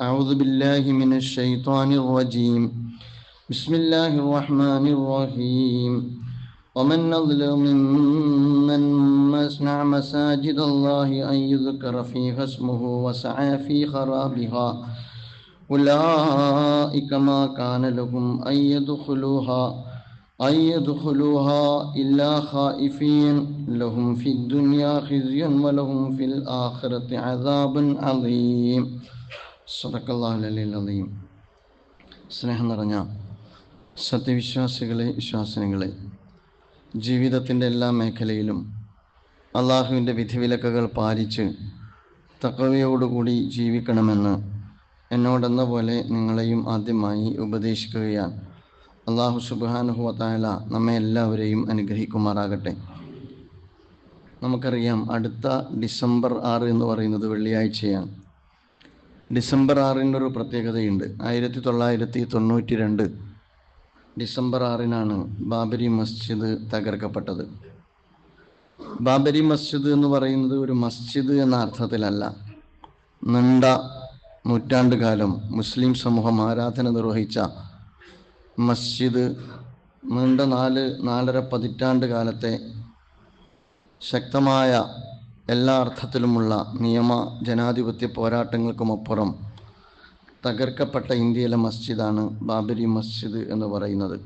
أعوذ بالله من الشيطان الرجيم. بسم الله الرحمن الرحيم. ومن أظلم ممن منع مساجد الله أن يذكر فيها اسمه وسعى في خرابها. أولئك ما كان لهم أن يدخلوها أن يدخلوها إلا خائفين. لهم في الدنيا خزي ولهم في الآخرة عذاب عظيم. സദക്കല്ലാഹുലീം സ്നേഹം നിറഞ്ഞ സത്യവിശ്വാസികളെ വിശ്വാസിനികളെ ജീവിതത്തിന്റെ എല്ലാ മേഖലയിലും അള്ളാഹുവിന്റെ വിധിവിലക്കുകൾ പാലിച്ച് തക്കവയോടുകൂടി ജീവിക്കണമെന്ന് എന്നോടെന്ന പോലെ നിങ്ങളെയും ആദ്യമായി ഉപദേശിക്കുകയാണ്. അള്ളാഹു സുബാനുഹുവത്തായ നമ്മെ എല്ലാവരെയും അനുഗ്രഹിക്കുമാറാകട്ടെ. നമുക്കറിയാം അടുത്ത ഡിസംബർ ആറ് എന്ന് പറയുന്നത് വെള്ളിയാഴ്ചയാണ്. ഡിസംബർ ആറിന്റെ ഒരു പ്രത്യേകതയുണ്ട്. ആയിരത്തി തൊള്ളായിരത്തി തൊണ്ണൂറ്റി രണ്ട് ഡിസംബർ ആറിനാണ് ബാബരി മസ്ജിദ് തകർക്കപ്പെട്ടത്. ബാബരി മസ്ജിദ് എന്ന് പറയുന്നത് ഒരു മസ്ജിദ് എന്ന അർത്ഥത്തിലല്ല. നീണ്ട നൂറ്റാണ്ട് കാലം മുസ്ലിം സമൂഹം ആരാധന നിർവഹിച്ച മസ്ജിദ് നീണ്ട നാല് നാലര പതിറ്റാണ്ട് കാലത്തെ ശക്തമായ എല്ലാ അർത്ഥത്തിലുമുള്ള നിയമ ജനാധിപത്യ പോരാട്ടങ്ങൾക്കുമപ്പുറം തകർക്കപ്പെട്ട ഇന്ത്യയിലെ മസ്ജിദാണ് ബാബരി മസ്ജിദ് എന്ന് പറയുന്നത്.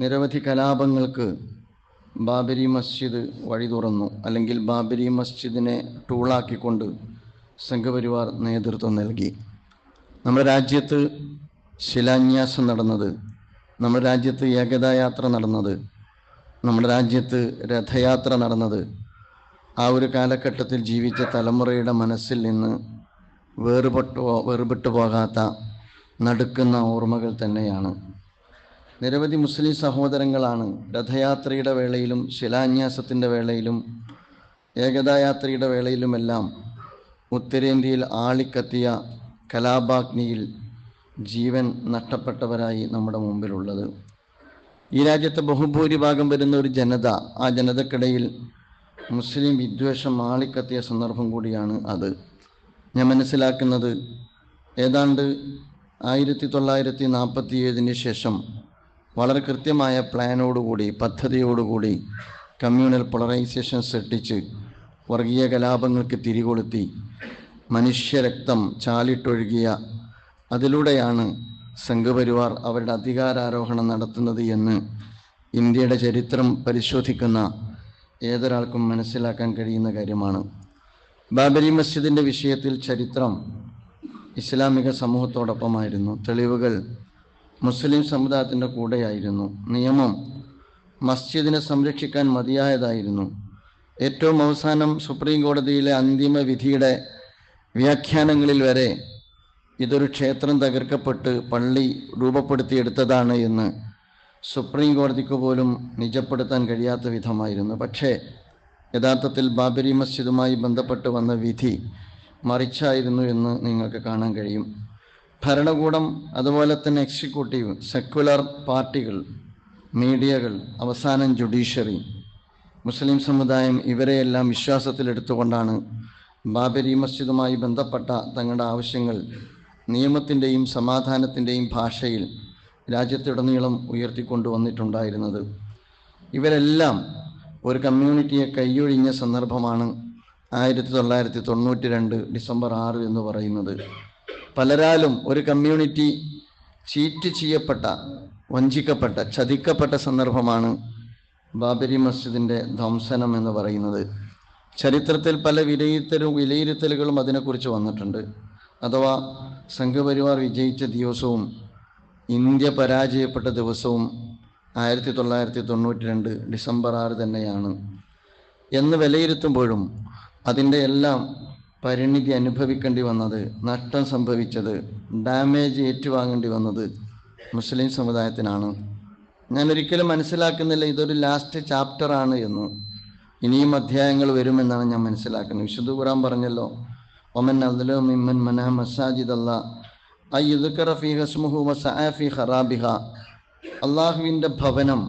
നിരവധി കലാപങ്ങൾക്ക് ബാബരി മസ്ജിദ് വഴി തുറന്നു. അല്ലെങ്കിൽ ബാബരി മസ്ജിദിനെ ടൂളാക്കിക്കൊണ്ട് സംഘപരിവാർ നേതൃത്വം നൽകി. നമ്മുടെ രാജ്യത്ത് ശിലാന്യാസം നടന്നത് നമ്മുടെ രാജ്യത്ത് ഏകതായാത്ര നടന്നത് നമ്മുടെ രാജ്യത്ത് രഥയാത്ര നടന്നത് ആ ഒരു കാലഘട്ടത്തിൽ ജീവിച്ച തലമുറയുടെ മനസ്സിൽ നിന്ന് വേറുപെട്ടു വേറുപെട്ടു പോകാത്ത നടുക്കുന്ന ഓർമ്മകൾ തന്നെയാണ്. നിരവധി മുസ്ലിം സഹോദരങ്ങളാണ് രഥയാത്രയുടെ വേളയിലും ശിലാന്യാസത്തിന്റെ വേളയിലും ഏകതായാത്രയുടെ വേളയിലുമെല്ലാം ഉത്തരേന്ത്യയിൽ ആളിക്കത്തിയ കലാപാഗ്നിയിൽ ജീവൻ നഷ്ടപ്പെട്ടവരായി നമ്മുടെ മുമ്പിലുള്ളത്. ഈ രാജ്യത്തെ ബഹുഭൂരിഭാഗം വരുന്ന ഒരു ജനത ആ ജനതക്കിടയിൽ മുസ്ലിം വിദ്വേഷം ആളിക്കത്തിയ സന്ദർഭം കൂടിയാണ് അത്. ഞാൻ മനസ്സിലാക്കുന്നത് ഏതാണ്ട് ആയിരത്തി തൊള്ളായിരത്തി നാൽപ്പത്തി ഏഴിന് ശേഷം വളരെ കൃത്യമായ പ്ലാനോടുകൂടി പദ്ധതിയോടുകൂടി കമ്മ്യൂണൽ പോളറൈസേഷൻ സൃഷ്ടിച്ച് വർഗീയ കലാപങ്ങൾക്ക് തിരികൊളുത്തി മനുഷ്യരക്തം ചാലിട്ടൊഴുകിയ അതിലൂടെയാണ് സംഘപരിവാർ അവരുടെ അധികാരാരോഹണം നടത്തുന്നത് എന്ന് ഇന്ത്യയുടെ ചരിത്രം പരിശോധിക്കുന്ന ഏതൊരാൾക്കും മനസ്സിലാക്കാൻ കഴിയുന്ന കാര്യമാണ്. ബാബരി മസ്ജിദിന്റെ വിഷയത്തിൽ ചരിത്രം ഇസ്ലാമിക സമൂഹത്തോടൊപ്പമായിരുന്നു. തെളിവുകൾ മുസ്ലിം സമുദായത്തിന്റെ കൂടെയായിരുന്നു. നിയമം മസ്ജിദിനെ സംരക്ഷിക്കാൻ മതിയായതായിരുന്നു. ഏറ്റവും അവസാനം സുപ്രീം കോടതിയിലെ അന്തിമ വിധിയുടെ വ്യാഖ്യാനങ്ങളിൽ വരെ ഇതൊരു ക്ഷേത്രം തകർക്കപ്പെട്ട് പള്ളി രൂപപ്പെടുത്തിയെടുത്തതാണ് എന്ന് സുപ്രീം കോടതിക്ക് പോലും നിജപ്പെടുത്താൻ കഴിയാത്ത വിധമായിരുന്നു. പക്ഷേ യഥാർത്ഥത്തിൽ ബാബരി മസ്ജിദുമായി ബന്ധപ്പെട്ട് വന്ന വിധി മറിച്ചായിരുന്നു എന്ന് നിങ്ങൾക്ക് കാണാൻ കഴിയും. ഭരണകൂടം അതുപോലെ തന്നെ എക്സിക്യൂട്ടീവ് സെക്യുലർ പാർട്ടികൾ മീഡിയകൾ അവസാനം ജുഡീഷ്യറി മുസ്ലിം സമുദായം ഇവരെയെല്ലാം വിശ്വാസത്തിലെടുത്തുകൊണ്ടാണ് ബാബരി മസ്ജിദുമായി ബന്ധപ്പെട്ട തങ്ങളുടെ ആവശ്യങ്ങൾ നിയമത്തിന്റെയും സമാധാനത്തിന്റെയും ഭാഷയിൽ രാജ്യത്തുടനീളം ഉയർത്തിക്കൊണ്ടുവന്നിട്ടുണ്ടായിരുന്നത്. ഇവരെല്ലാം ഒരു കമ്മ്യൂണിറ്റിയെ കൈയൊഴിഞ്ഞ സന്ദർഭമാണ് ആയിരത്തി തൊള്ളായിരത്തി തൊണ്ണൂറ്റി രണ്ട് ഡിസംബർ ആറ് എന്ന് പറയുന്നത്. പലരാലും ഒരു കമ്മ്യൂണിറ്റി ചീറ്റ് ചെയ്യപ്പെട്ട വഞ്ചിക്കപ്പെട്ട ചതിക്കപ്പെട്ട സന്ദർഭമാണ് ബാബരി മസ്ജിദിന്റെ ധ്വംസനം എന്ന് പറയുന്നത്. ചരിത്രത്തിൽ പല വിലയിരുത്തലും വിലയിരുത്തലുകളും അതിനെക്കുറിച്ച് വന്നിട്ടുണ്ട്. അഥവാ സംഘപരിവാർ വിജയിച്ച ദിവസവും ഇന്ത്യ പരാജയപ്പെട്ട ദിവസവും ആയിരത്തി തൊള്ളായിരത്തി തൊണ്ണൂറ്റി രണ്ട് ഡിസംബർ ആറ് തന്നെയാണ്. എന്ന് വിലയിരുത്തുമ്പോഴും അതിന്റെ എല്ലാം പരിണിതി അനുഭവിക്കേണ്ടി വന്നത് നഷ്ടം സംഭവിച്ചത് ഡാമേജ് ഏറ്റുവാങ്ങേണ്ടി വന്നത് മുസ്ലിം സമുദായത്തിനാണ്. ഞാൻ ഒരിക്കലും മനസ്സിലാക്കുന്നില്ല ഇതൊരു ലാസ്റ്റ് ചാപ്റ്റർ ആണ് എന്ന്. ഇനിയും അധ്യായങ്ങൾ വരുമെന്നാണ് ഞാൻ മനസ്സിലാക്കുന്നത്. വിശുദ്ധ ഖുറാൻ പറഞ്ഞല്ലോ ഒമൻ അബ്ദുലോ മിമ്മൻ മന മസാജിദ് അല്ലാ അള്ളാഹുവിന്റെ ഭവനം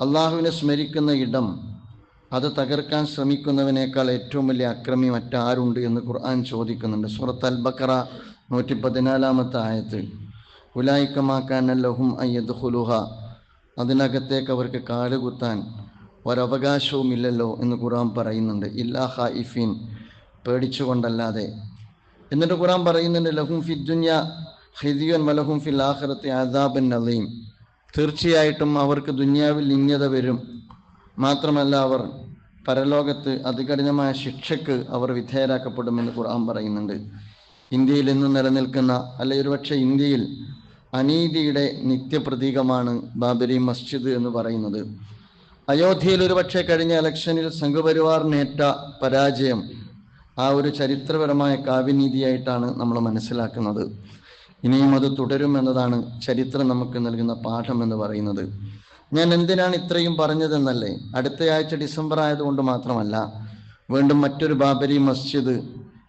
അള്ളാഹുവിനെ സ്മരിക്കുന്ന ഇടം അത് തകർക്കാൻ ശ്രമിക്കുന്നവനേക്കാൾ ഏറ്റവും വലിയ അക്രമി മറ്റാരുണ്ട് എന്ന് ഖുർആൻ ചോദിക്കുന്നുണ്ട്. സൂറത്ത് അൽ ബക്കറ നൂറ്റി പതിനാലാമത്തെ ആയത്ത് ഉലായിക്കമാക്കാൻ ലഹും അയ്യദ് ഹുലുഹ അതിനകത്തേക്ക് അവർക്ക് കാലുകുത്താൻ ഒരവകാശവുമില്ലല്ലോ എന്ന് ഖുർആൻ പറയുന്നുണ്ട്. ഇല്ലാ ഇഫീൻ. പേടിച്ചുകൊണ്ടല്ലാതെ എന്നിട്ട് ഖുറാൻ പറയുന്നുണ്ട് ലഹും ഫി ദുന്യ ഹിദിയൻ വലഹും ഫിൽ ആഖിറത്തി അദാബൻ നദീം തീർച്ചയായിട്ടും അവർക്ക് ദുന്യാവിൽ ഇന്യത വരും. മാത്രമല്ല അവർ പരലോകത്ത് അതികഠിനമായ ശിക്ഷക്ക് അവർ വിധേയരാക്കപ്പെടുമെന്ന് ഖുർആൻ പറയുന്നുണ്ട്. ഇന്ത്യയിൽ ഇന്ന് നിലനിൽക്കുന്ന അല്ലെ ഒരുപക്ഷെ ഇന്ത്യയിൽ അനീതിയുടെ നിത്യപ്രതീകമാണ് ബാബരി മസ്ജിദ് എന്ന് പറയുന്നത്. അയോധ്യയിൽ ഒരുപക്ഷെ കഴിഞ്ഞ ഇലക്ഷനിൽ സംഘപരിവാറിനേറ്റ പരാജയം ആ ഒരു ചരിത്രപരമായ കാവ്യനീതിയായിട്ടാണ് നമ്മൾ മനസ്സിലാക്കുന്നത്. ഇനിയും അത് തുടരുമെന്നതാണ് ചരിത്രം നമുക്ക് നൽകുന്ന പാഠം എന്ന് പറയുന്നത്. ഞാൻ എന്തിനാണ് ഇത്രയും പറഞ്ഞതെന്നല്ലേ? അടുത്തയാഴ്ച ഡിസംബർ ആയതുകൊണ്ട് മാത്രമല്ല വീണ്ടും മറ്റൊരു ബാബരി മസ്ജിദ്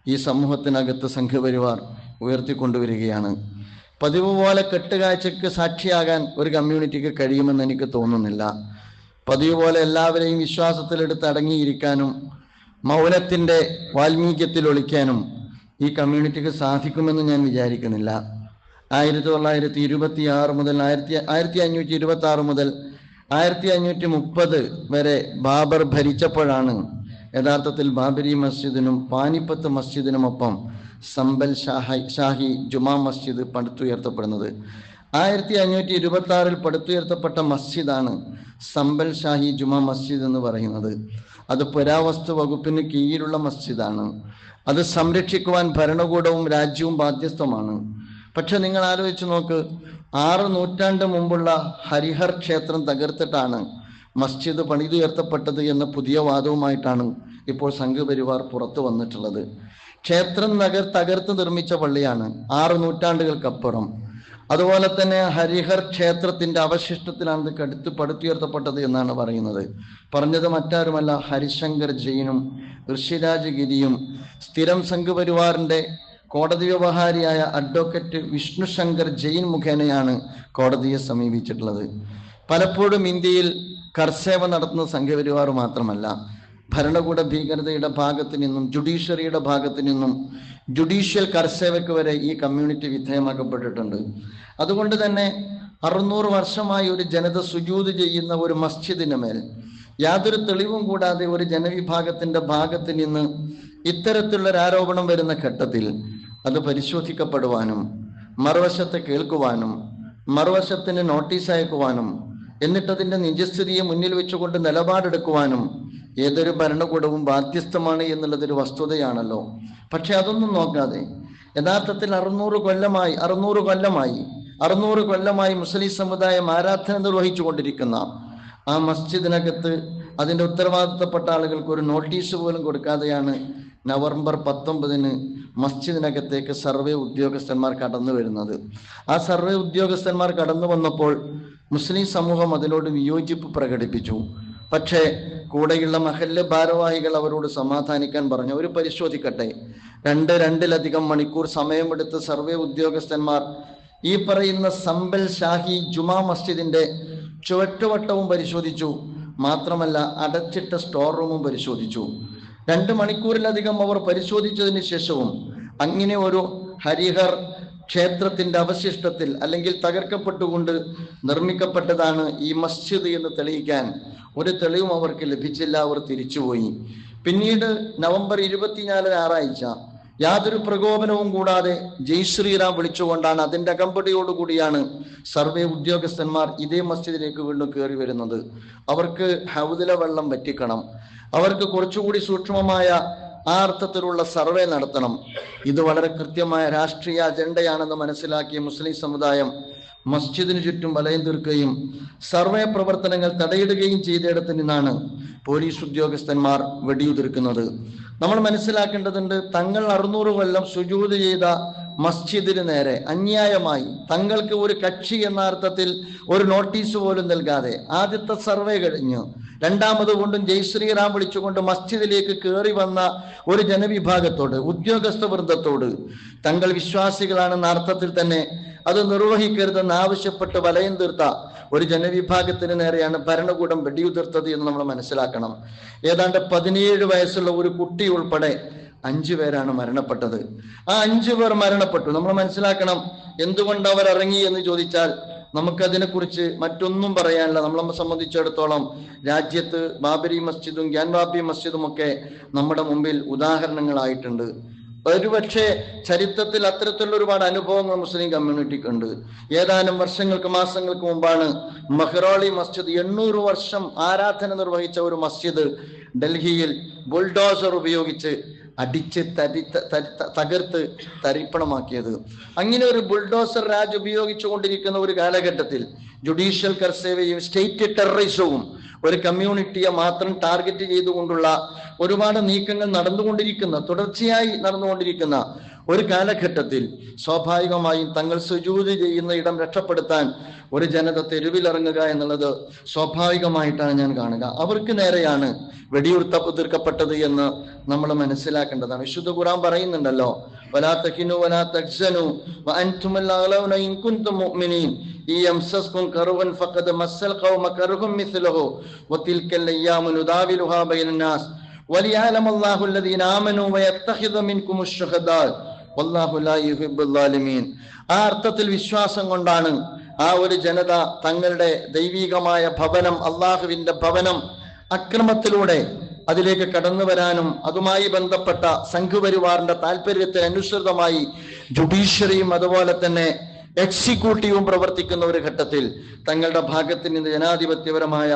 ഈ സമൂഹത്തിനകത്ത് സംഘപരിവാർ ഉയർത്തിക്കൊണ്ടുവരികയാണ്. പതിവ് പോലെ കെട്ടുകാഴ്ചക്ക് സാക്ഷിയാകാൻ ഒരു കമ്മ്യൂണിറ്റിക്ക് കഴിയുമെന്ന് എനിക്ക് തോന്നുന്നില്ല. പതിവ് പോലെ എല്ലാവരെയും വിശ്വാസത്തിലെടുത്ത് അടങ്ങിയിരിക്കാനും മൗനത്തിന്റെ വാൽമീകത്തിൽ ഒളിക്കാനും ഈ കമ്മ്യൂണിറ്റിക്ക് സാധിക്കുമെന്ന് ഞാൻ വിചാരിക്കുന്നില്ല. ആയിരത്തി തൊള്ളായിരത്തി ഇരുപത്തി ആറ് മുതൽ ആയിരത്തി ആയിരത്തി അഞ്ഞൂറ്റി ഇരുപത്തി ആറ് മുതൽ ആയിരത്തി അഞ്ഞൂറ്റി മുപ്പത് വരെ ബാബർ ഭരിച്ചപ്പോഴാണ് യഥാർത്ഥത്തിൽ ബാബരി മസ്ജിദിനും പാനിപ്പത്ത് മസ്ജിദിനുമൊപ്പം സമ്പൽ ഷാഹി ഷാഹി ജുമാ മസ്ജിദ് പടുത്തുയർത്തപ്പെടുന്നത്. ആയിരത്തി അഞ്ഞൂറ്റി ഇരുപത്തി ആറിൽ പടുത്തുയർത്തപ്പെട്ട മസ്ജിദാണ് സമ്പൽ ഷാഹി ജുമാ മസ്ജിദ് എന്ന് പറയുന്നത്. അത് പുരാവസ്തു വകുപ്പിന് കീഴിലുള്ള മസ്ജിദാണ്. അത് സംരക്ഷിക്കുവാൻ ഭരണകൂടവും രാജ്യവും ബാധ്യസ്ഥമാണ്. പക്ഷെ നിങ്ങൾ ആലോചിച്ച് നോക്ക് ആറ് നൂറ്റാണ്ട് മുമ്പുള്ള ഹരിഹർ ക്ഷേത്രം തകർത്തിട്ടാണ് മസ്ജിദ് പണിതുയർത്തപ്പെട്ടത് എന്ന പുതിയ വാദവുമായിട്ടാണ് ഇപ്പോൾ സംഘപരിവാർ പുറത്തു വന്നിട്ടുള്ളത്. ക്ഷേത്രം നഗർ തകർത്ത് നിർമ്മിച്ച പള്ളിയാണ് ആറ് നൂറ്റാണ്ടുകൾക്കപ്പുറം. അതുപോലെ തന്നെ ഹരിഹർ ക്ഷേത്രത്തിന്റെ അവശിഷ്ടത്തിലാണ് ഇത് കടുത്ത് പടുത്തുയർത്തപ്പെട്ടത് എന്നാണ് പറയുന്നത്. പറഞ്ഞത് മറ്റാരുമല്ല ഹരിശങ്കർ ജെയിനും ഋഷിരാജ് ഗിരിയും. സ്ഥിരം സംഘപരിവാറിന്റെ കോടതി വ്യവഹാരിയായ അഡ്വക്കേറ്റ് വിഷ്ണു ശങ്കർ ജെയിൻ മുഖേനയാണ് കോടതിയെ സമീപിച്ചിട്ടുള്ളത്. പലപ്പോഴും ഇന്ത്യയിൽ കർസേവ നടത്തുന്ന സംഘപരിവാർ മാത്രമല്ല ഭരണകൂട ഭീകരതയുടെ ഭാഗത്തു നിന്നും ജുഡീഷ്യറിയുടെ ഭാഗത്തു നിന്നും ജുഡീഷ്യൽ കർസേവയ്ക്ക് വരെ ഈ കമ്മ്യൂണിറ്റി വിധേയമാക്കപ്പെട്ടിട്ടുണ്ട്. അതുകൊണ്ട് തന്നെ അറുന്നൂറ് വർഷമായി ഒരു ജനത സുജൂത് ചെയ്യുന്ന ഒരു മസ്ജിദിന് മേൽ യാതൊരു തെളിവും കൂടാതെ ഒരു ജനവിഭാഗത്തിന്റെ ഭാഗത്ത് നിന്ന് ഇത്തരത്തിലുള്ള ആരോപണം വരുന്ന ഘട്ടത്തിൽ അത് പരിശോധിക്കപ്പെടുവാനും മറുവശത്തെ കേൾക്കുവാനും മറുവശത്തിന് നോട്ടീസ് അയക്കുവാനും എന്നിട്ടതിന്റെ നിജസ്ഥിതിയെ മുന്നിൽ വെച്ചുകൊണ്ട് നിലപാടെടുക്കുവാനും ഏതൊരു ഭരണകൂടവും ബാധ്യസ്ഥമാണ് എന്നുള്ളതൊരു വസ്തുതയാണല്ലോ. പക്ഷെ അതൊന്നും നോക്കാതെ യഥാർത്ഥത്തിൽ അറുന്നൂറ് കൊല്ലമായി അറുന്നൂറ് കൊല്ലമായി അറുന്നൂറ് കൊല്ലമായി മുസ്ലിം സമുദായം ആരാധന നിർവഹിച്ചു കൊണ്ടിരിക്കുന്ന ആ മസ്ജിദിനകത്ത് അതിന്റെ ഉത്തരവാദിത്തപ്പെട്ട ആളുകൾക്ക് ഒരു നോട്ടീസ് പോലും കൊടുക്കാതെയാണ് നവംബർ പത്തൊമ്പതിന് മസ്ജിദിനകത്തേക്ക് സർവേ ഉദ്യോഗസ്ഥന്മാർ കടന്നു വരുന്നത്. ആ സർവേ ഉദ്യോഗസ്ഥന്മാർ കടന്നു വന്നപ്പോൾ മുസ്ലിം സമൂഹം അതിനോട് വിയോജിപ്പ് പ്രകടിപ്പിച്ചു. പക്ഷേ കൂടെയുള്ള മഹല്ല് ഭാരവാഹികൾ അവരോട് സമാധാനിക്കാൻ പറഞ്ഞു. അവർ പരിശോധിക്കട്ടെ. രണ്ട് രണ്ടിലധികം മണിക്കൂർ സമയമെടുത്ത് സർവേ ഉദ്യോഗസ്ഥന്മാർ ഈ പറയുന്ന സമ്പൽ ഷാഹി ജുമാ മസ്ജിദിന്റെ ചുവട്ടുവട്ടവും പരിശോധിച്ചു. മാത്രമല്ല അടച്ചിട്ട സ്റ്റോർ റൂമും പരിശോധിച്ചു. രണ്ട് മണിക്കൂറിലധികം അവർ പരിശോധിച്ചതിന് ശേഷവും അങ്ങനെ ഒരു ഹരിഹർ ക്ഷേത്രത്തിന്റെ അവശിഷ്ടത്തിൽ അല്ലെങ്കിൽ തകർക്കപ്പെട്ടുകൊണ്ട് നിർമ്മിക്കപ്പെട്ടതാണ് ഈ മസ്ജിദ് എന്ന് തെളിയിക്കാൻ ഒരു തെളിവും അവർക്ക് ലഭിച്ചില്ല അവർ തിരിച്ചുപോയി. പിന്നീട് നവംബർ ഇരുപത്തിനാല് ഞായറാഴ്ച യാതൊരു പ്രകോപനവും കൂടാതെ ജയ് ശ്രീറാം വിളിച്ചുകൊണ്ടാണ് അതിന്റെ അകമ്പടിയോടുകൂടിയാണ് സർവേ ഉദ്യോഗസ്ഥന്മാർ ഇതേ മസ്ജിദിലേക്ക് വീണ്ടും കയറി വരുന്നത്. അവർക്ക് ഹൗദില വെള്ളം വറ്റിക്കണം. അവർക്ക് കുറച്ചുകൂടി സൂക്ഷ്മമായ ആ അർത്ഥത്തിലുള്ള സർവേ നടത്തണം. ഇത് വളരെ കൃത്യമായ രാഷ്ട്രീയ അജണ്ടയാണെന്ന് മനസ്സിലാക്കിയ മുസ്ലിം സമുദായം മസ്ജിദിന് ചുറ്റും വലയം തീർക്കുകയും സർവേ പ്രവർത്തനങ്ങൾ തടയിടുകയും ചെയ്തിടത്ത് നിന്നാണ് പോലീസ് ഉദ്യോഗസ്ഥന്മാർ വെടിയുതിർക്കുന്നത്. നമ്മൾ മനസ്സിലാക്കേണ്ടതുണ്ട് തങ്ങൾ അറുന്നൂറ് കൊല്ലം സുജൂത് ചെയ്ത മസ്ജിദിന് നേരെ അന്യായമായി തങ്ങൾക്ക് ഒരു കക്ഷി എന്ന അർത്ഥത്തിൽ ഒരു നോട്ടീസ് പോലും നൽകാതെ ആദ്യത്തെ സർവേ കഴിഞ്ഞു. രണ്ടാമത് കൊണ്ടും ജയ് ശ്രീറാം വിളിച്ചുകൊണ്ട് മസ്ജിദിലേക്ക് കയറി വന്ന ഒരു ജനവിഭാഗത്തോട് ഉദ്യോഗസ്ഥ വൃന്ദത്തോട് തങ്ങൾ വിശ്വാസികളാണെന്ന അർത്ഥത്തിൽ തന്നെ അത് നിർവഹിക്കരുതെന്ന് ആവശ്യപ്പെട്ട് വലയം തീർത്ത ഒരു ജനവിഭാഗത്തിന് നേരെയാണ് ഭരണകൂടം വെടിയുതിർത്തത് എന്ന് നമ്മൾ മനസ്സിലാക്കണം. ഏതാണ്ട് പതിനേഴ് വയസ്സുള്ള ഒരു കുട്ടി ഉൾപ്പെടെ അഞ്ചു പേരാണ് മരണപ്പെട്ടത്. ആ അഞ്ചു പേർ മരണപ്പെട്ടു. നമ്മൾ മനസ്സിലാക്കണം എന്തുകൊണ്ട് അവർ ഇറങ്ങി എന്ന് ചോദിച്ചാൽ നമുക്കതിനെക്കുറിച്ച് മറ്റൊന്നും പറയാനില്ല. നമ്മളെ സംബന്ധിച്ചിടത്തോളം രാജ്യത്ത് ബാബരി മസ്ജിദും ഗ്യാൻബാബി മസ്ജിദും ഒക്കെ നമ്മുടെ മുമ്പിൽ ഉദാഹരണങ്ങളായിട്ടുണ്ട്. ഒരുപക്ഷെ ചരിത്രത്തിൽ അത്തരത്തിലുള്ള ഒരുപാട് അനുഭവങ്ങൾ മുസ്ലിം കമ്മ്യൂണിറ്റിക്ക് ഉണ്ട്. ഏതാനും വർഷങ്ങൾക്ക് മാസങ്ങൾക്ക് മുമ്പാണ് മഹ്റോളി മസ്ജിദ് എണ്ണൂറ് വർഷം ആരാധന നിർവഹിച്ച ഒരു മസ്ജിദ് ഡൽഹിയിൽ ബുൾഡോസർ ഉപയോഗിച്ച് അടിച്ച് തരി തകർത്ത് തരിപ്പണമാക്കിയത്. അങ്ങനെ ഒരു ബുൾഡോസർ രാജ് ഉപയോഗിച്ചു കൊണ്ടിരിക്കുന്ന ഒരു കാലഘട്ടത്തിൽ ജുഡീഷ്യൽ കർസേവയും സ്റ്റേറ്റ് ടെററിസവും ഒരു കമ്മ്യൂണിറ്റിയെ മാത്രം ടാർഗറ്റ് ചെയ്തുകൊണ്ടുള്ള ഒരുപാട് നീക്കങ്ങൾ നടന്നുകൊണ്ടിരിക്കുന്ന തുടർച്ചയായി നടന്നുകൊണ്ടിരിക്കുന്ന ഒരു കാലഘട്ടത്തിൽ സ്വാഭാവികമായും തങ്ങൾ സുജൂത് ചെയ്യുന്ന ഇടം രക്ഷപ്പെടുത്താൻ ഒരു ജനത തെരുവിലിറങ്ങുക എന്നുള്ളത് സ്വാഭാവികമായിട്ടാണ് ഞാൻ കാണുക അവർക്ക് നേരെയാണ് വെടിയുർത്ത തീർക്കപ്പെട്ടത് എന്ന് നമ്മൾ മനസ്സിലാക്കേണ്ടതാണ് വിശുദ്ധ ഖുറാൻ പറയുന്നുണ്ടല്ലോ വലാ തഹിനു വലാ തഹ്സനു വഅൻതുമുൽ അഗ്ലൗന ഇൻ കുൻതും മുഅ്മിനീൻ ഈ യംസസ്കും കറുവൻ ഫഖദ് മസ്സൽ ഖൗമ കറുഹും മിസ്ലഹു വതിൽക്കൽ അയ്യാമു നുദാവിലുഹാ ബൈനന്നാസ് وليعلم الله الذين آمنوا ويتخذ منكم الشهداء ആ അർത്ഥത്തിൽ വിശ്വാസം കൊണ്ടാണ് ആ ഒരു ജനത തങ്ങളുടെ ദൈവീകമായ ഭവനം അള്ളാഹുവിന്റെ ഭവനം അക്രമത്തിലൂടെ അതിലേക്ക് കടന്നു വരാനും അതുമായി ബന്ധപ്പെട്ട സംഘപരിവാറിന്റെ താല്പര്യത്തിന് അനുസൃതമായി ജുഡീഷ്യറിയും അതുപോലെ തന്നെ എക്സിക്യൂട്ടീവും പ്രവർത്തിക്കുന്ന ഒരു ഘട്ടത്തിൽ തങ്ങളുടെ ഭാഗത്തിന് ജനാധിപത്യപരമായ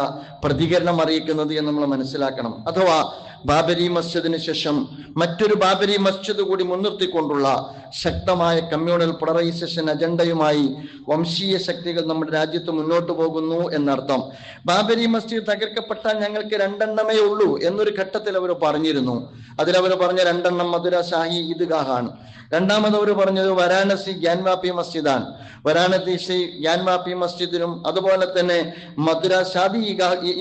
പ്രതികരണം അറിയിക്കുന്നത് എന്ന് നമ്മൾ മനസ്സിലാക്കണം. അഥവാ ബാബരി മസ്ജിദിന് ശേഷം മറ്റൊരു ബാബരി മസ്ജിദ് കൂടി മുൻനിർത്തിക്കൊണ്ടുള്ള ശക്തമായ കമ്മ്യൂണൽ പോളറൈസേഷൻ അജണ്ടയുമായി വംശീയ ശക്തികൾ നമ്മുടെ രാജ്യത്ത് മുന്നോട്ട് പോകുന്നു എന്നർത്ഥം. ബാബരി മസ്ജിദ് തകർക്കപ്പെട്ടാൽ ഞങ്ങൾക്ക് രണ്ടെണ്ണമേ ഉള്ളൂ എന്നൊരു ഘട്ടത്തിൽ അവർ പറഞ്ഞിരുന്നു. അതിലവർ പറഞ്ഞ രണ്ടെണ്ണം മധുര ഷാഹി ഈദ്ഗാഹാണ്. രണ്ടാമത് അവർ പറഞ്ഞത് വരാണസി ഗ്യാൻവാപ്പി മസ്ജിദാണ്. വരാണസി ഗ്യാൻവാപ്പി മസ്ജിദിനും അതുപോലെ തന്നെ മധുര ഷാദി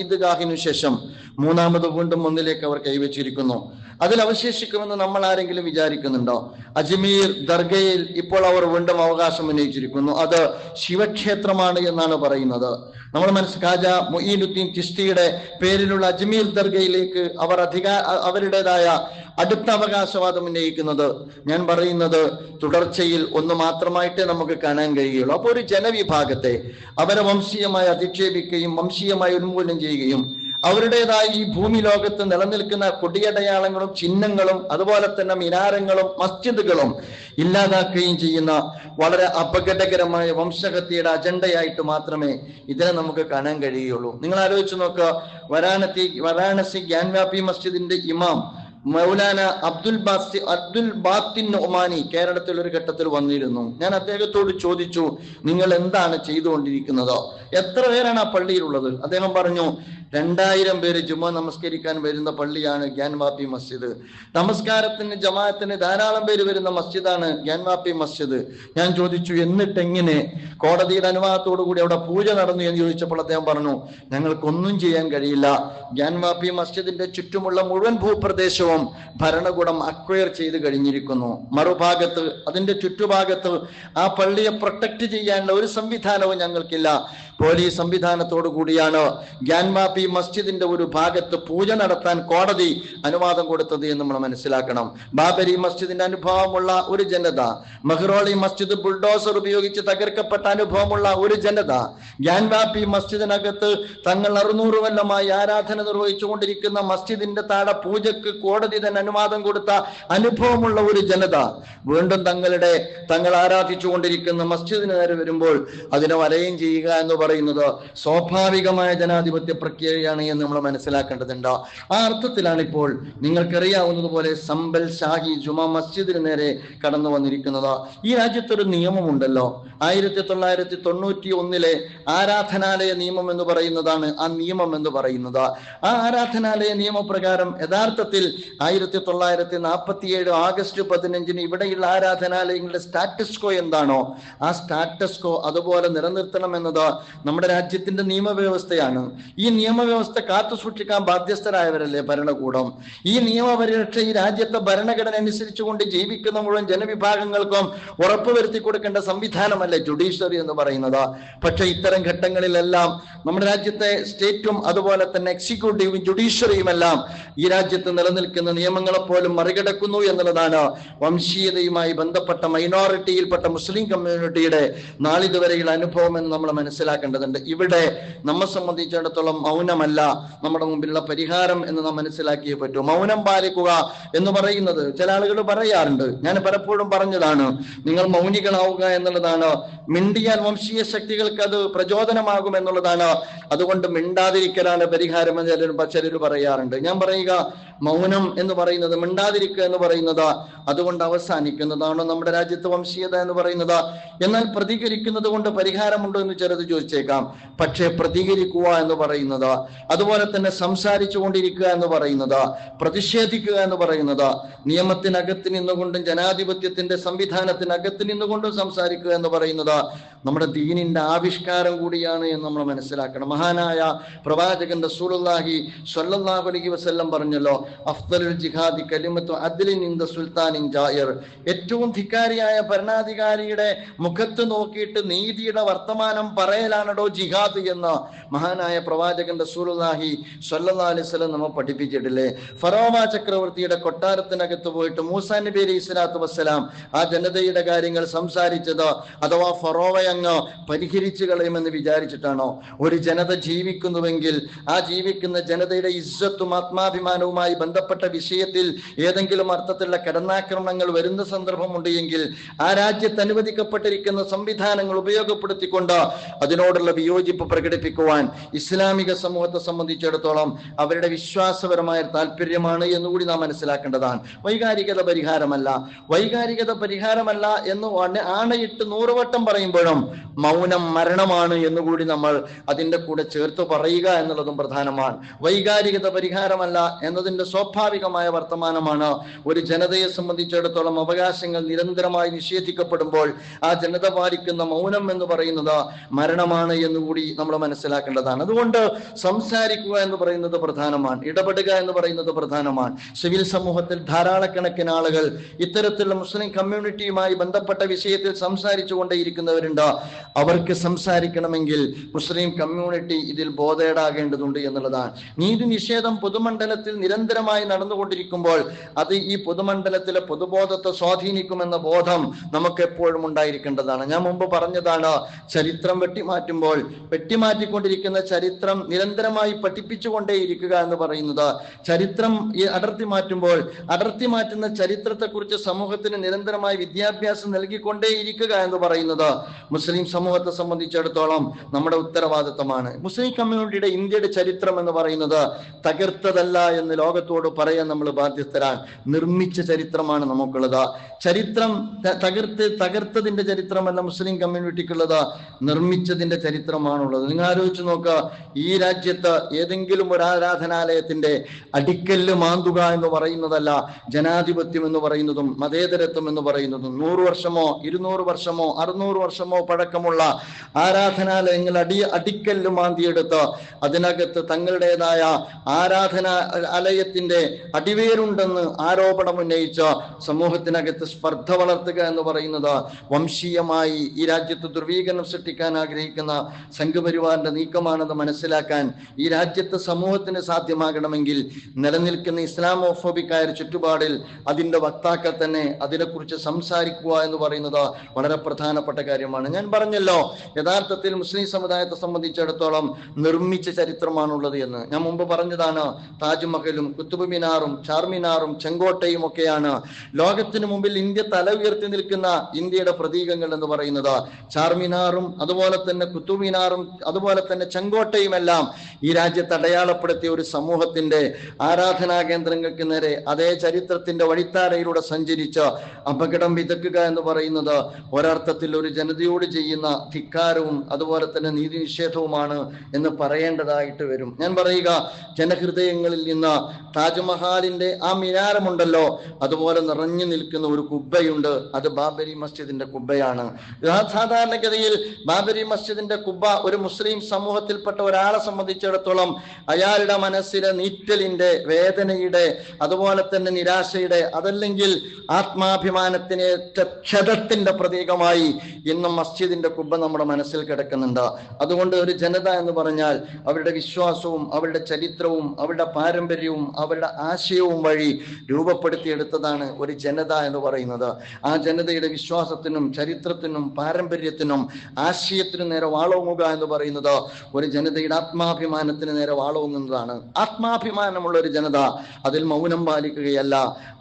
ഈദ്ഗാഹിനു ശേഷം മൂന്നാമത് വീണ്ടും ഒന്നിലേക്ക് അവർ കൈവച്ചിരിക്കുന്നു. അതിൽ അവശേഷിക്കുമെന്ന് നമ്മൾ ആരെങ്കിലും വിചാരിക്കുന്നുണ്ടോ? അജ്മീർ ദർഗയിൽ ഇപ്പോൾ അവർ വീണ്ടും അവകാശം ഉന്നയിച്ചിരിക്കുന്നു. അത് ശിവക്ഷേത്രമാണ് എന്നാണ് പറയുന്നത്. നമ്മൾ മനസ്സ് ഖാജ മൊയ്നുദ്ദീൻ ചിസ്തിയുടെ പേരിലുള്ള അജ്മീർ ദർഗയിലേക്ക് അവർ അധികാര അവരുടേതായ അടുത്ത അവകാശവാദം ഉന്നയിക്കുന്നത്. ഞാൻ പറയുന്നത് തുടർച്ചയിൽ ഒന്ന് മാത്രമായിട്ടേ നമുക്ക് കാണാൻ കഴിയുള്ളൂ. അപ്പോൾ ഒരു ജനവിഭാഗത്തെ അവരെ വംശീയമായി അധിക്ഷേപിക്കുകയും വംശീയമായി ഉന്മൂലനം ചെയ്യുകയും അവരുടേതായ ഈ ഭൂമി ലോകത്ത് നിലനിൽക്കുന്ന കൊടിയടയാളങ്ങളും ചിഹ്നങ്ങളും അതുപോലെ തന്നെ മിനാരങ്ങളും മസ്ജിദുകളും ഇല്ലാതാക്കുകയും ചെയ്യുന്ന വളരെ അപകടകരമായ വംശഹത്യയുടെ അജണ്ടയായിട്ട് മാത്രമേ ഇതിനെ നമുക്ക് കാണാൻ കഴിയുള്ളൂ നിങ്ങൾ ആലോചിച്ച് നോക്കുക വരാണത്തി വരാണസി ഗ്യാൻവാപ്പി മസ്ജിദിന്റെ ഇമാം മൗലാന അബ്ദുൽ ബാസി അബ്ദുൽ ബാത്തിൻ ഒമാനി കേരളത്തിൽ ഒരു ഘട്ടത്തിൽ വന്നിരുന്നു. ഞാൻ അദ്ദേഹത്തോട് ചോദിച്ചു നിങ്ങൾ എന്താണ് ചെയ്തുകൊണ്ടിരിക്കുന്നത്? എത്ര പേരാണ് ആ പള്ളിയിലുള്ളത്? അദ്ദേഹം പറഞ്ഞു രണ്ടായിരം പേര് ജുമ നമസ്കരിക്കാൻ വരുന്ന പള്ളിയാണ് ഗ്യാൻവാപ്പി മസ്ജിദ്. നമസ്കാരത്തിന് ജമാഅത്തിന് ധാരാളം പേര് വരുന്ന മസ്ജിദാണ് ഗ്യാൻവാപ്പി മസ്ജിദ്. ഞാൻ ചോദിച്ചു എന്നിട്ട് എങ്ങനെ കോടതിയുടെ അനുവാദത്തോടു കൂടി അവിടെ പൂജ നടന്നു എന്ന് ചോദിച്ചപ്പോൾ അദ്ദേഹം പറഞ്ഞു ഞങ്ങൾക്കൊന്നും ചെയ്യാൻ കഴിയില്ല. ഗ്യാൻവാപ്പി മസ്ജിദിന്റെ ചുറ്റുമുള്ള മുഴുവൻ ഭൂപ്രദേശവും ഭരണകൂടം അക്വയർ ചെയ്ത് കഴിഞ്ഞിരിക്കുന്നു. മറുഭാഗത്ത് അതിന്റെ ചുറ്റുഭാഗത്ത് ആ പള്ളിയെ പ്രൊട്ടക്ട് ചെയ്യാനുള്ള ഒരു സംവിധാനവും ഞങ്ങൾക്കില്ല. പോലീസ് സംവിധാനത്തോടു കൂടിയാണ് ഗ്യാൻവാപ്പി മസ്ജിദിന്റെ ഒരു ഭാഗത്ത് പൂജ നടത്താൻ കോടതി അനുവാദം കൊടുത്തത് എന്ന് നമ്മൾ മനസ്സിലാക്കണം. ബാബരി മസ്ജിദിന്റെ അനുഭവമുള്ള ഒരു ജനത മെഹ്റോളി മസ്ജിദ് ബുൾഡോസർ ഉപയോഗിച്ച് തകർക്കപ്പെട്ട അനുഭവമുള്ള ഒരു ജനത ഗ്യാൻവാപ്പി മസ്ജിദിനകത്ത് തങ്ങൾ അറുന്നൂറ് കൊല്ലമായി ആരാധന നിർവഹിച്ചുകൊണ്ടിരിക്കുന്ന മസ്ജിദിന്റെ താഴ പൂജക്ക് കോടതി തന്നെ അനുവാദം കൊടുത്ത അനുഭവമുള്ള ഒരു ജനത. വീണ്ടും തങ്ങളുടെ തങ്ങൾ ആരാധിച്ചുകൊണ്ടിരിക്കുന്ന മസ്ജിദിന് നേരെ വരുമ്പോൾ അതിനെ വലയം ചെയ്യുക എന്ന് പറയുന്നത് സ്വാഭാവികമായ ജനാധിപത്യ പ്രക്രിയയാണ് എന്ന് നമ്മൾ മനസ്സിലാക്കേണ്ടതുണ്ട്. ആ അർത്ഥത്തിലാണ് ഇപ്പോൾ നിങ്ങൾക്കറിയാവുന്നതുപോലെ സമ്പൽ ഷാഹി ജുമാ മസ്ജിദിന് നേരെ കടന്നു വന്നിരിക്കുന്നത്. ഈ രാജ്യത്തൊരു നിയമമുണ്ടല്ലോ. ആയിരത്തി തൊള്ളായിരത്തി തൊണ്ണൂറ്റി ഒന്നിലെ ആരാധനാലയ നിയമം എന്ന് പറയുന്നതാണ് ആ നിയമം എന്ന് പറയുന്നത്. ആ ആരാധനാലയ നിയമപ്രകാരം യഥാർത്ഥത്തിൽ ആയിരത്തി തൊള്ളായിരത്തി നാൽപ്പത്തി ഏഴ് ആഗസ്റ്റ് പതിനഞ്ചിന് ഇവിടെയുള്ള ആരാധനാലയങ്ങളുടെ സ്റ്റാറ്റസ്കോ എന്താണോ? ആ സ്റ്റാറ്റസ്കോ അതുപോലെ നിലനിർത്തണം എന്നത് നമ്മുടെ രാജ്യത്തിന്റെ നിയമവ്യവസ്ഥയാണ്. ഈ നിയമവ്യവസ്ഥ കാത്തു സൂക്ഷിക്കാൻ ബാധ്യസ്ഥരായവരല്ലേ ഭരണകൂടം? ഈ നിയമപരിരക്ഷ ഈ രാജ്യത്തെ ഭരണഘടന അനുസരിച്ചുകൊണ്ട് ജീവിക്കുന്ന മുഴുവൻ ജനവിഭാഗങ്ങൾക്കും ഉറപ്പുവരുത്തി കൊടുക്കേണ്ട സംവിധാനമല്ലേ ജുഡീഷ്യറി എന്ന് പറയുന്നത്? പക്ഷെ ഇത്തരം ഘട്ടങ്ങളിലെല്ലാം നമ്മുടെ രാജ്യത്തെ സ്റ്റേറ്റും അതുപോലെ തന്നെ എക്സിക്യൂട്ടീവും ജുഡീഷ്യറിയും എല്ലാം ഈ രാജ്യത്ത് നിലനിൽക്കുന്ന നിയമങ്ങളെ പോലും മറികടക്കുന്നു എന്നുള്ളതാണ് വംശീയതയുമായി ബന്ധപ്പെട്ട മൈനോറിറ്റിയിൽപ്പെട്ട മുസ്ലിം കമ്മ്യൂണിറ്റിയുടെ നാളിതുവരെയുള്ള അനുഭവം എന്ന് നമ്മൾ മനസ്സിലാക്കേണ്ടതുണ്ട് ഇവിടെ നമ്മെ സംബന്ധിച്ചിടത്തോളം മൗനമല്ല നമ്മുടെ മുമ്പിലുള്ള പരിഹാരം എന്ന് നാം മനസ്സിലാക്കിയേ പറ്റൂ. മൗനം പാലിക്കുക എന്ന് പറയുന്നത് ചില ആളുകൾ പറയാറുണ്ട്. ഞാൻ പലപ്പോഴും പറഞ്ഞതാണ് നിങ്ങൾ മൗനികളാവുക എന്നുള്ളതാണ് മിണ്ടിയാൽ വംശീയ ശക്തികൾക്ക് അത് പ്രചോദനമാകും എന്നുള്ളതാണ്. അതുകൊണ്ട് മിണ്ടാതിരിക്കലാണ് പരിഹാരം എന്ന് ചിലർ ചിലർ പറയാറുണ്ട്. ഞാൻ പറയുക മൗനം എന്ന് പറയുന്നത് മിണ്ടാതിരിക്കുക എന്ന് പറയുന്നത് അതുകൊണ്ട് അവസാനിക്കുന്നതാണ് നമ്മുടെ രാജ്യത്ത് വംശീയത എന്ന് പറയുന്നത്. എന്നാൽ പ്രതികരിക്കുന്നത് കൊണ്ട് പരിഹാരമുണ്ടോ എന്ന് ചിലത് ചോദിച്ചേക്കാം പക്ഷേ പ്രതികരിക്കുക എന്ന് പറയുന്നത് അതുപോലെ തന്നെ സംസാരിച്ചു കൊണ്ടിരിക്കുക എന്ന് പറയുന്നത് പ്രതിഷേധിക്കുക എന്ന് പറയുന്നത് നിയമത്തിനകത്ത് നിന്നുകൊണ്ടും ജനാധിപത്യത്തിന്റെ സംവിധാനത്തിനകത്ത് നിന്നുകൊണ്ടും സംസാരിക്കുക എന്ന് പറയുന്നത് നമ്മുടെ ദീനിന്റെ ആവിഷ്കാരം കൂടിയാണ് എന്ന് നമ്മൾ മനസ്സിലാക്കണം. മഹാനായ പ്രവാചകൻ റസൂലുള്ളാഹി സ്വല്ലല്ലാഹു അലൈഹി വസല്ലം പറഞ്ഞല്ലോ അഫ്ദലുൽ ജിഹാദി കലിമത്തു അദ്ലിൻ ഇൻ ദ സുൽത്താനിൻ ജായർ. ഏറ്റവും ധിക്കാരിയായ ഭരണാധികാരിയുടെ മുഖത്ത് നോക്കിയിട്ട് നീതിയുടെ വർത്തമാനം പറയലാണടോ ജിഹാദ് എന്ന് മഹാനായ പ്രവാചകൻ റസൂലുള്ളാഹി സ്വല്ലല്ലാഹു അലൈഹി വസല്ലം നമ്മെ പഠിപ്പിച്ചിട്ടില്ലേ? ഫറോമ ചക്രവർത്തിയുടെ കൊട്ടാരത്തിനകത്ത് പോയിട്ട് മൂസാ നബി അലൈഹി സ്വലാത്തു വസ്സലാം ആ ജനതയുടെ കാര്യങ്ങൾ സംസാരിച്ചത് അഥവാ ഫറോവ അങ്ങ് പരിഹരിച്ചു കളയുമെന്ന് വിചാരിച്ചിട്ടാണോ? ഒരു ജനത ജീവിക്കുന്നുവെങ്കിൽ ആ ജീവിക്കുന്ന ജനതയുടെ ഇസ്സത്തും ആത്മാഭിമാനവുമായി ബന്ധപ്പെട്ട വിഷയത്തിൽ ഏതെങ്കിലും അർത്ഥത്തിലുള്ള കടന്നാക്രമണങ്ങൾ വരുന്ന സന്ദർഭമുണ്ട് എങ്കിൽ ആ രാജ്യത്ത് അനുവദിക്കപ്പെട്ടിരിക്കുന്ന സംവിധാനങ്ങൾ ഉപയോഗപ്പെടുത്തിക്കൊണ്ട് അതിനോടുള്ള വിയോജിപ്പ് പ്രകടിപ്പിക്കുവാൻ ഇസ്ലാമിക സമൂഹത്തെ സംബന്ധിച്ചിടത്തോളം അവരുടെ വിശ്വാസപരമായ താല്പര്യമാണ് എന്നുകൂടി നാം മനസ്സിലാക്കേണ്ടതാണ്. വൈകാരികത പരിഹാരമല്ല. വൈകാരികത പരിഹാരമല്ല എന്ന് ആണ്- ആണയിട്ട് നൂറുവട്ടം പറയുമ്പോഴും മൗനം മരണമാണ് എന്നുകൂടി നമ്മൾ അതിന്റെ കൂടെ ചേർത്ത് പറയുക എന്നുള്ളതും പ്രധാനമാണ്. വൈകാരികത പരിഹാരമല്ല എന്നതിന്റെ സ്വാഭാവികമായ വർത്തമാനമാണ്. ഒരു ജനതയെ സംബന്ധിച്ചിടത്തോളം അവകാശങ്ങൾ നിരന്തരമായി നിഷേധിക്കപ്പെടുമ്പോൾ ആ ജനത പാലിക്കുന്ന മൗനം എന്ന് പറയുന്നത് മരണമാണ് എന്നുകൂടി നമ്മൾ മനസ്സിലാക്കേണ്ടതാണ്. അതുകൊണ്ട് സംസാരിക്കുക എന്ന് പറയുന്നത് പ്രധാനമാണ്. ഇടപെടുക എന്ന് പറയുന്നത് പ്രധാനമാണ്. സിവിൽ സമൂഹത്തിൽ ധാരാളക്കണക്കിന് ആളുകൾ ഇത്തരത്തിലുള്ള മുസ്ലിം കമ്മ്യൂണിറ്റിയുമായി ബന്ധപ്പെട്ട വിഷയത്തിൽ സംസാരിച്ചു കൊണ്ടേയിരിക്കുന്നവരുണ്ട്. അവർക്ക് സംസാരിക്കണമെങ്കിൽ മുസ്ലിം കമ്മ്യൂണിറ്റി ഇതിൽ ബോധേടാകേണ്ടതുണ്ട് എന്നുള്ളതാണ്. നീതി നിഷേധം പൊതുമണ്ഡലത്തിൽ നിരന്തരമായി നടന്നുകൊണ്ടിരിക്കുമ്പോൾ അത് ഈ പൊതുമണ്ഡലത്തിലെ പൊതുബോധത്തെ സ്വാധീനിക്കുമെന്ന ബോധം നമുക്ക് എപ്പോഴും ഉണ്ടായിരിക്കേണ്ടതാണ്. ഞാൻ മുമ്പ് പറഞ്ഞതാണ് ചരിത്രം വെട്ടിമാറ്റുമ്പോൾ പെട്ടിമാറ്റിക്കൊണ്ടിരിക്കുന്ന ചരിത്രം നിരന്തരമായി പഠിപ്പിച്ചുകൊണ്ടേയിരിക്കുക എന്ന് പറയുന്നത് ചരിത്രം ഈ അടർത്തി മാറ്റുമ്പോൾ അടർത്തി മാറ്റുന്ന ചരിത്രത്തെക്കുറിച്ച് സമൂഹത്തിന് നിരന്തരമായി വിദ്യാഭ്യാസം നൽകിക്കൊണ്ടേയിരിക്കുക എന്ന് പറയുന്നത് മുസ്ലിം സമൂഹത്തെ സംബന്ധിച്ചിടത്തോളം നമ്മുടെ ഉത്തരവാദിത്തമാണ്. മുസ്ലിം കമ്മ്യൂണിറ്റിയുടെ ഇന്ത്യയുടെ ചരിത്രം എന്ന് പറയുന്നത് തകർത്തതല്ല എന്ന് ലോകത്തോട് പറയാൻ നമ്മൾ ബാധ്യസ്ഥരാണ്. നിർമ്മിച്ച ചരിത്രമാണ് നമുക്കുള്ളത്. ചരിത്രം തകർത്ത് തകർത്തതിന്റെ ചരിത്രമല്ല മുസ്ലിം കമ്മ്യൂണിറ്റിക്കുള്ളത് നിർമ്മിച്ചതിന്റെ ചരിത്രമാണുള്ളത്. നിങ്ങൾ ആലോചിച്ച് നോക്കുക ഈ രാജ്യത്ത് ഏതെങ്കിലും ഒരു ആരാധനാലയത്തിന്റെ അടിക്കല്ല് മാന്തുക എന്ന് പറയുന്നതല്ല ജനാധിപത്യം എന്ന് പറയുന്നതും മതേതരത്വം എന്ന് പറയുന്നതും. നൂറ് വർഷമോ ഇരുന്നൂറ് വർഷമോ അറുന്നൂറ് വർഷമോ പഴക്കമുള്ള ആരാധനാലയങ്ങൾ അടി അടിക്കല്ല് മാന്തിയെടുത്ത് അതിനകത്ത് തങ്ങളുടേതായ ആരാധനാലയത്തിന്റെ അടിവേരുണ്ടെന്ന് ആരോപണം ഉന്നയിച്ച സമൂഹത്തിനകത്ത് സ്പർദ്ധ വളർത്തുക എന്ന് പറയുന്നത് വംശീയമായി ഈ രാജ്യത്ത് ധ്രുവീകരണം സൃഷ്ടിക്കാൻ ആഗ്രഹിക്കുന്ന സംഘപരിവാറിന്റെ നീക്കമാണെന്ന് മനസ്സിലാക്കാൻ ഈ രാജ്യത്തെ സമൂഹത്തിന് സാധ്യമാകണമെങ്കിൽ നിലനിൽക്കുന്ന ഇസ്ലാമോഫോബിക്കായ ചുറ്റുപാടിൽ അതിന്റെ വക്താക്കൾ തന്നെ അതിനെക്കുറിച്ച് സംസാരിക്കുക എന്ന് പറയുന്നത് വളരെ പ്രധാനപ്പെട്ട കാര്യമാണ്. ഞാൻ പറഞ്ഞല്ലോ യഥാർത്ഥത്തിൽ മുസ്ലിം സമുദായത്തെ സംബന്ധിച്ചിടത്തോളം നിർമ്മിച്ച ചരിത്രമാണുള്ളത് എന്ന്. ഞാൻ മുമ്പ് പറഞ്ഞതാണ് താജ്മഹലും കുത്തുബ് മിനാറും ചാർമിനാറും ചെങ്കോട്ടയും ഒക്കെയാണ്. ലോകത്തിന് മുമ്പിൽ ഇന്ത്യ തല ഉയർത്തി നിൽക്കുന്ന ഇന്ത്യയുടെ പ്രതീകങ്ങൾ എന്ന് പറയുന്നത് ചാർമിനാറും അതുപോലെ തന്നെ കുത്തുബ് മിനാറും അതുപോലെ തന്നെ ചെങ്കോട്ടയും എല്ലാം ഈ രാജ്യത്ത് അടയാളപ്പെടുത്തിയ ഒരു സമൂഹത്തിന്റെ ആരാധനാ കേന്ദ്രങ്ങൾക്ക് നേരെ അതേ ചരിത്രത്തിന്റെ വഴിത്താരയിലൂടെ സഞ്ചരിച്ച അപകടം വിതക്കുക എന്ന് പറയുന്നത് ഒരർത്ഥത്തിൽ ഒരു ജനതയോട് ചെയ്യുന്ന ധിക്കാരവും അതുപോലെ തന്നെ നീതി നിഷേധവുമാണ് എന്ന് പറയേണ്ടതായിട്ട് വരും. ഞാൻ പറയുക ജനഹൃദയങ്ങളിൽ നിന്ന് താജ്മഹാലിന്റെ ആ മിനാരമുണ്ടല്ലോ അതുപോലെ നിറഞ്ഞു നിൽക്കുന്ന ഒരു കുബ്ബയുണ്ട്. അത് ബാബരി മസ്ജിദിന്റെ കുബ്ബയാണ്. സാധാരണഗതിയിൽ ബാബരി മസ്ജിദിന്റെ കുബ്ബ ഒരു മുസ്ലിം സമൂഹത്തിൽപ്പെട്ട ഒരാളെ സംബന്ധിച്ചിടത്തോളം അയാളുടെ മനസ്സിലെ നീറ്റലിന്റെ വേദനയുടെ അതുപോലെ തന്നെ നിരാശയുടെ അതല്ലെങ്കിൽ ആത്മാഭിമാനത്തിന് ക്ഷതത്തിന്റെ പ്രതീകമായി ഇന്നും മസ്ജിദിന്റെ കുബ്ബ നമ്മുടെ മനസ്സിൽ കിടക്കുന്നുണ്ട്. അതുകൊണ്ട് ഒരു ജനത എന്ന് പറഞ്ഞാൽ അവരുടെ വിശ്വാസവും അവരുടെ ചരിത്രവും അവരുടെ പാരമ്പര്യവും അവരുടെ ആശയവും വഴി രൂപപ്പെടുത്തിയെടുത്തതാണ് ഒരു ജനത എന്ന് പറയുന്നത്. ആ ജനതയുടെ വിശ്വാസത്തിനും ചരിത്രത്തിനും പാരമ്പര്യത്തിനും ആശയത്തിനും നേരെ വാളോങ്ങുക എന്ന് പറയുന്നത് ഒരു ജനതയുടെ ആത്മാഭിമാനത്തിന് നേരെ വാളോങ്ങുന്നതാണ് ആത്മാഭിമാനമുള്ള ഒരു ജനത അതിൽ മൗനം പാലിക്കുകയല്ല.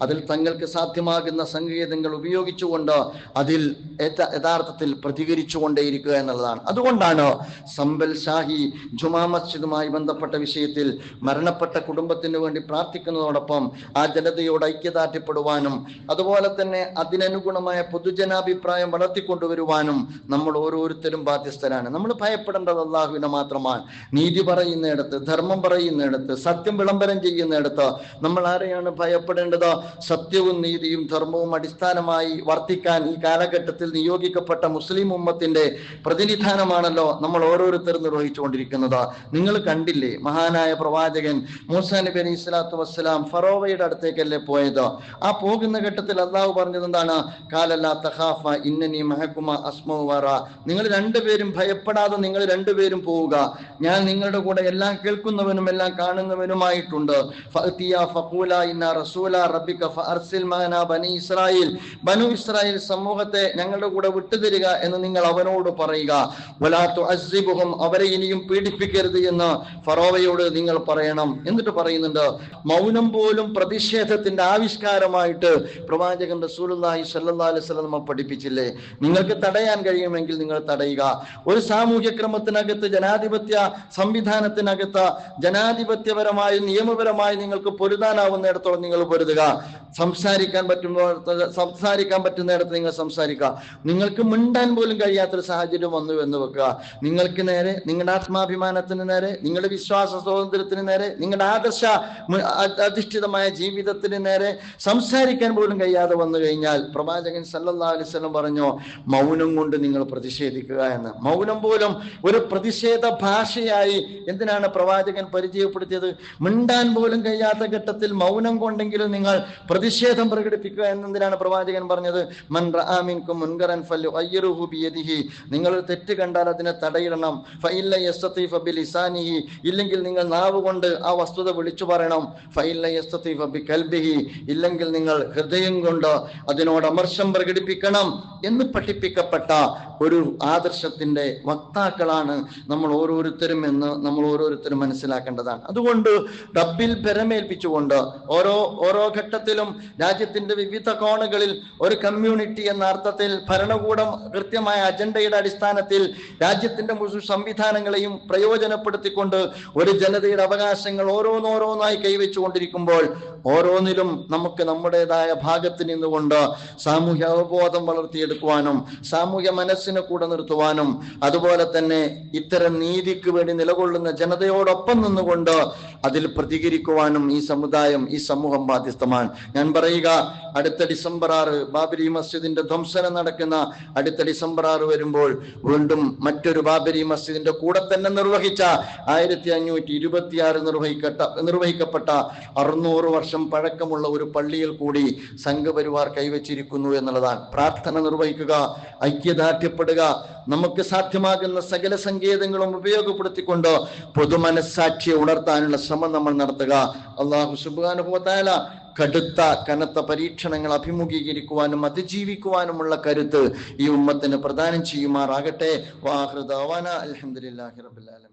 അതിൽ തങ്ങൾക്ക് സാധ്യമാകുന്ന സംഗീതങ്ങൾ ഉപയോഗിച്ചുകൊണ്ട് അതിൽ യഥാർത്ഥത്തിൽ യഥാർത്ഥത്തിൽ പ്രതികരിച്ചുകൊണ്ടേയിരിക്കുക എന്നുള്ളതാണ്. അതുകൊണ്ടാണ് സമ്പൽ ഷാഹി ജുമാ മസ്ജിദുമായി ബന്ധപ്പെട്ട വിഷയത്തിൽ മരണപ്പെട്ട കുടുംബത്തിന് വേണ്ടി പ്രാർത്ഥിക്കുന്നതോടൊപ്പം ആ ജനതയോട് ഐക്യദാർഢ്യപ്പെടുവാനും അതുപോലെ തന്നെ അതിനനുഗുണമായ പൊതുജനാഭിപ്രായം വളർത്തിക്കൊണ്ടുവരുവാനും നമ്മൾ ഓരോരുത്തരും ബാധ്യസ്ഥരാണ്. നമ്മൾ ഭയപ്പെടേണ്ടത് അള്ളാഹുവിനെ മാത്രമാണ്. നീതി പറയുന്നിടത്ത് ധർമ്മം പറയുന്നിടത്ത് സത്യം വിളംബരം ചെയ്യുന്നിടത്ത് നമ്മൾ ആരെയാണ് ഭയപ്പെടേണ്ടത്? സത്യവും നീതിയും ധർമ്മവും അടിസ്ഥാനമായി വർത്തിക്കാൻ ഈ കാലഘട്ടത്തിൽ നിയോഗിക്കപ്പെട്ട മുസ്ലിം ഉമ്മത്തിന്റെ പ്രതിനിധാനമാണല്ലോ നമ്മൾ ഓരോരുത്തരും നിർവഹിച്ചുകൊണ്ടിരിക്കുന്നത്. നിങ്ങൾ കണ്ടില്ലേ മഹാനായ പ്രവാചകൻ മൂസാനബി അലൈഹി സ്വലാത്തു വസ്സലാം ഫറോവയുടെ അടുത്തേക്കല്ലേ പോയത്? ആ പോകുന്ന ഘട്ടത്തിൽ അള്ളാഹു പറഞ്ഞത് എന്താണ് കാലല്ല തഹാഫ ഇന്നനി മഹക്കുമ അസ്മവറ നിങ്ങൾ രണ്ടുപേരും ഭയപ്പെടാതെ നിങ്ങൾ രണ്ടുപേരും പോവുക. ഞാൻ നിങ്ങളുടെ കൂടെ എല്ലാം കേൾക്കുന്നവനും എല്ലാം കാണുന്നവനുമായിട്ടുണ്ട്. റസൂല ഇസ്രായേൽ. ബനു ഇസ്രായേൽ സമൂഹത്തെ ഞങ്ങളുടെ കൂടെ വിട്ടുതരിക എന്ന് നിങ്ങൾ അവനോട് പറയുക. വലാ തുഅസ്സിബുഹും അവരെ ഇനിയും പീഡിപ്പിക്കരുത് എന്ന് ഫറോവയോട് നിങ്ങൾ പറയണം. എന്നിട്ട് പറയുന്നുണ്ട് മൗനം പോലും പ്രതിഷേധത്തിന്റെ ആവിഷ്കാരമായിട്ട് പ്രവാചകൻ റസൂലുള്ളാഹി സ്വല്ലല്ലാഹി അലൈഹി വസല്ലം പഠിപ്പിച്ചില്ലേ? നിങ്ങൾക്ക് തടയാൻ കഴിയുമെങ്കിൽ നിങ്ങൾ തടയുക. ഒരു സാമൂഹ്യ ക്രമത്തിനകത്ത് ജനാധിപത്യ സംവിധാനത്തിനകത്ത് ജനാധിപത്യപരമായി നിയമപരമായി നിങ്ങൾക്ക് പൊരുതാനാവുന്നിടത്തോളം നിങ്ങൾ പൊരുതുക. സംസാരിക്കാൻ പറ്റുമ്പോൾ സംസാരിക്കാൻ പറ്റുന്നിടത്ത് നിങ്ങൾ സംസാരിക്കുക. നിങ്ങൾക്ക് മിണ്ടാൻ പോലും കഴിയാത്തൊരു സാഹചര്യം വന്നു എന്ന് വെക്കുക. നിങ്ങൾക്ക് നേരെ നിങ്ങളുടെ ആത്മാഭിമാനത്തിന് നേരെ നിങ്ങളുടെ വിശ്വാസ സ്വാതന്ത്ര്യത്തിന് നേരെ നിങ്ങളുടെ ആദർശ അധിഷ്ഠിതമായ ജീവിതത്തിന് നേരെ സംസാരിക്കാൻ പോലും കഴിയാതെ വന്നു കഴിഞ്ഞാൽ പ്രവാചകൻ സല്ലാ അലിസ്ലം പറഞ്ഞു മൗനം കൊണ്ട് നിങ്ങൾ പ്രതിഷേധിക്കുക എന്ന്. മൗനം പോലും ഒരു പ്രതിഷേധ ഭാഷയായി എന്തിനാണ് പ്രവാചകൻ പരിചയപ്പെടുത്തിയത്? മിണ്ടാൻ പോലും കഴിയാത്ത ഘട്ടത്തിൽ മൗനം കൊണ്ടെങ്കിലും നിങ്ങൾ പ്രതിഷേധം പ്രകടിപ്പിക്കുക എന്നെന്തിനാണ് പ്രവാചകൻ പറഞ്ഞത്. മൻ മുൻകറൻ ഫല്ലു ബിയദിഹി. നിങ്ങൾ തെറ്റ് കണ്ടാൽ അതിനെ തടയിടണം. ഫൈല്ല യസ്തതി ഇസാനിഹി ഇല്ലെങ്കിൽ നിങ്ങൾ നാവ് കൊണ്ട് ആ വസ്തുത വിളിച്ചു പറയണം. ഫഇല്ല യസ്തതി ഫബികൽബിഹി ഇല്ലെങ്കിൽ നിങ്ങൾ ഹൃദയം കൊണ്ട് അതിനോട് അമർഷം പ്രകടിപ്പിക്കണം എന്ന് പഠിപ്പിക്കപ്പെട്ട ഒരു ആദർശത്തിന്റെ വക്താക്കളാണ് നമ്മൾ ഓരോരുത്തരും എന്ന് നമ്മൾ ഓരോരുത്തരും മനസ്സിലാക്കേണ്ടതാണ്. അതുകൊണ്ട് റബ്ബിൽ ഭരമേൽപ്പിച്ചുകൊണ്ട് ഓരോ ഓരോ ഘട്ടത്തിലും രാജ്യത്തിന്റെ വിവിധ കോണുകളിൽ ഒരു കമ്മ്യൂണിറ്റി എന്ന അർത്ഥത്തിൽ ഭരണകൂടം കൃത്യമായ അജണ്ടയുടെ അടിസ്ഥാനത്തിൽ രാജ്യത്തിന്റെ മുഴുവൻ സംവിധാനങ്ങളെയും പ്രയോജനപ്പെടുത്തിക്കൊണ്ട് ഒരു ജനതയുടെ അവകാശങ്ങൾ ഓരോന്നോരോന്നായി കൈവച്ചുകൊണ്ടിരിക്കുമ്പോൾ ഓരോന്നിലും നമുക്ക് നമ്മുടേതായ ഭാഗത്ത് നിന്നുകൊണ്ട് സാമൂഹ്യ അവബോധം വളർത്തിയെടുക്കുവാനും സാമൂഹ്യ മനസ്സിനെ കൂടെ നിർത്തുവാനും അതുപോലെ തന്നെ ഇത്തരം നീതിക്ക് വേണ്ടി നിലകൊള്ളുന്ന ജനതയോടൊപ്പം നിന്നുകൊണ്ട് അതിൽ പ്രതികരിക്കുവാനും ഈ സമുദായം ഈ സമൂഹം ബാധ്യസ്ഥമാണ്. ഞാൻ പറയുക അടുത്ത ഡിസംബർ ആറ് ബാബരി മസ്ജിദിന്റെ ധ്വംസനം നടക്കുന്ന അടുത്ത ഡിസംബർ ആറ് വരുമ്പോൾ വീണ്ടും മറ്റൊരു ബാബരി മസ്ജിദിന്റെ കൂടെ തന്നെ നിർവഹിച്ച ആയിരത്തി അഞ്ഞൂറ്റി ഇരുപത്തിയാറ് നിർവഹിക്കട്ട നിർവഹിക്കപ്പെട്ട അറുന്നൂറ് വർഷം പഴക്കമുള്ള ഒരു പള്ളിയിൽ കൂടി സംഘപരിവാർ കൈവച്ചിരിക്കുന്നു എന്നുള്ളതാണ്. പ്രാർത്ഥന നിർവഹിക്കുക ഐക്യദാർഢ്യപ്പെടുക. നമുക്ക് സാധ്യമാകുന്ന സകല സങ്കേതങ്ങളും ഉപയോഗപ്പെടുത്തിക്കൊണ്ട് പൊതുമനസാക്ഷിയെ ഉണർത്താനുള്ള ശ്രമം നമ്മൾ നടത്തുക. അള്ളാഹു സുബാനുഭവത്തായ കടുത്ത കനത്ത പരീക്ഷണങ്ങൾ അഭിമുഖീകരിക്കുവാനും അതിജീവിക്കുവാനുമുള്ള കരുത്ത് ഈ ഉമ്മത്തിന് പ്രദാനം ചെയ്യുമാറാകട്ടെ. വാഹൃദാന അലഹദില്ലാഹി റബുലാലം